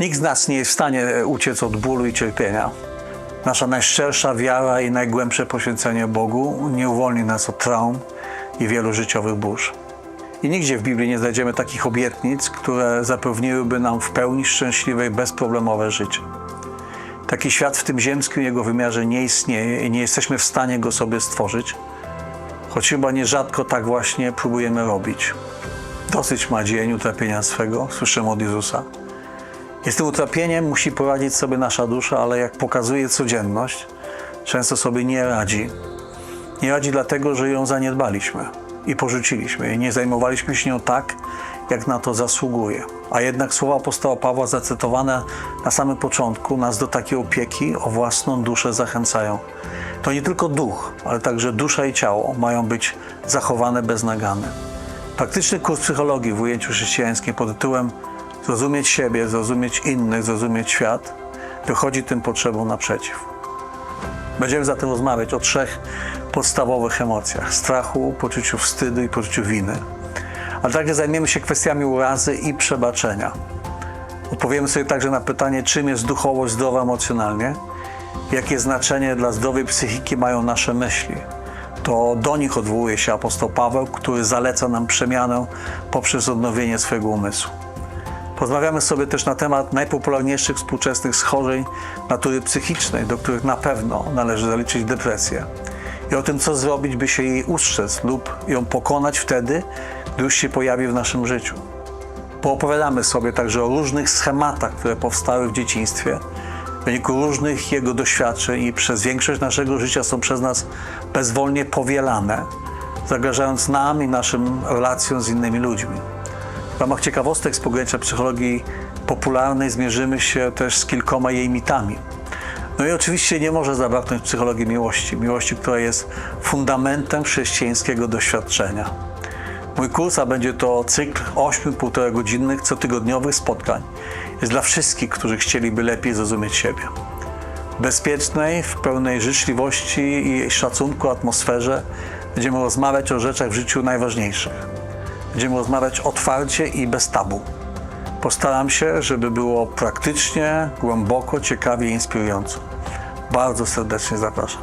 Nikt z nas nie jest w stanie e, uciec od bólu i cierpienia. Nasza najszczersza wiara i najgłębsze poświęcenie Bogu nie uwolni nas od traum i wielu życiowych burz. I nigdzie w Biblii nie znajdziemy takich obietnic, które zapewniłyby nam w pełni szczęśliwe i bezproblemowe życie. Taki świat w tym ziemskim jego wymiarze nie istnieje i nie jesteśmy w stanie go sobie stworzyć, choć chyba nierzadko tak właśnie próbujemy robić. Dosyć ma dzień utrapienia swego, słyszymy od Jezusa. I z tym utrapieniem musi poradzić sobie nasza dusza, ale jak pokazuje codzienność, często sobie nie radzi. Nie radzi dlatego, że ją zaniedbaliśmy i porzuciliśmy i nie zajmowaliśmy się nią tak, jak na to zasługuje. A jednak słowa apostoła Pawła zacytowane na samym początku nas do takiej opieki o własną duszę zachęcają. To nie tylko duch, ale także dusza i ciało mają być zachowane bez nagany. Praktyczny kurs psychologii w ujęciu chrześcijańskim pod tytułem Zrozumieć siebie, zrozumieć innych, zrozumieć świat wychodzi tym potrzebom naprzeciw. Będziemy zatem rozmawiać o trzech podstawowych emocjach: strachu, poczuciu wstydu i poczuciu winy. Ale także zajmiemy się kwestiami urazy i przebaczenia. Odpowiemy sobie także na pytanie, czym jest duchowość zdrowa emocjonalnie, jakie znaczenie dla zdrowej psychiki mają nasze myśli. To do nich odwołuje się apostoł Paweł, który zaleca nam przemianę poprzez odnowienie swojego umysłu. Porozmawiamy sobie też na temat najpopularniejszych współczesnych schorzeń natury psychicznej, do których na pewno należy zaliczyć depresję. I o tym, co zrobić, by się jej ustrzec lub ją pokonać wtedy, gdy już się pojawi w naszym życiu. Poopowiadamy sobie także o różnych schematach, które powstały w dzieciństwie, w wyniku różnych jego doświadczeń i przez większość naszego życia są przez nas bezwolnie powielane, zagrażając nam i naszym relacjom z innymi ludźmi. W ramach ciekawostek z pogłębia psychologii popularnej zmierzymy się też z kilkoma jej mitami. No i oczywiście nie może zabraknąć psychologii miłości. Miłości, która jest fundamentem chrześcijańskiego doświadczenia. Mój kurs, a będzie to cykl 8 półtora godzinnych cotygodniowych spotkań, jest dla wszystkich, którzy chcieliby lepiej zrozumieć siebie. W bezpiecznej, w pełnej życzliwości i szacunku atmosferze będziemy rozmawiać o rzeczach w życiu najważniejszych. Będziemy rozmawiać otwarcie i bez tabu. Postaram się, żeby było praktycznie, głęboko, ciekawie i inspirująco. Bardzo serdecznie zapraszam.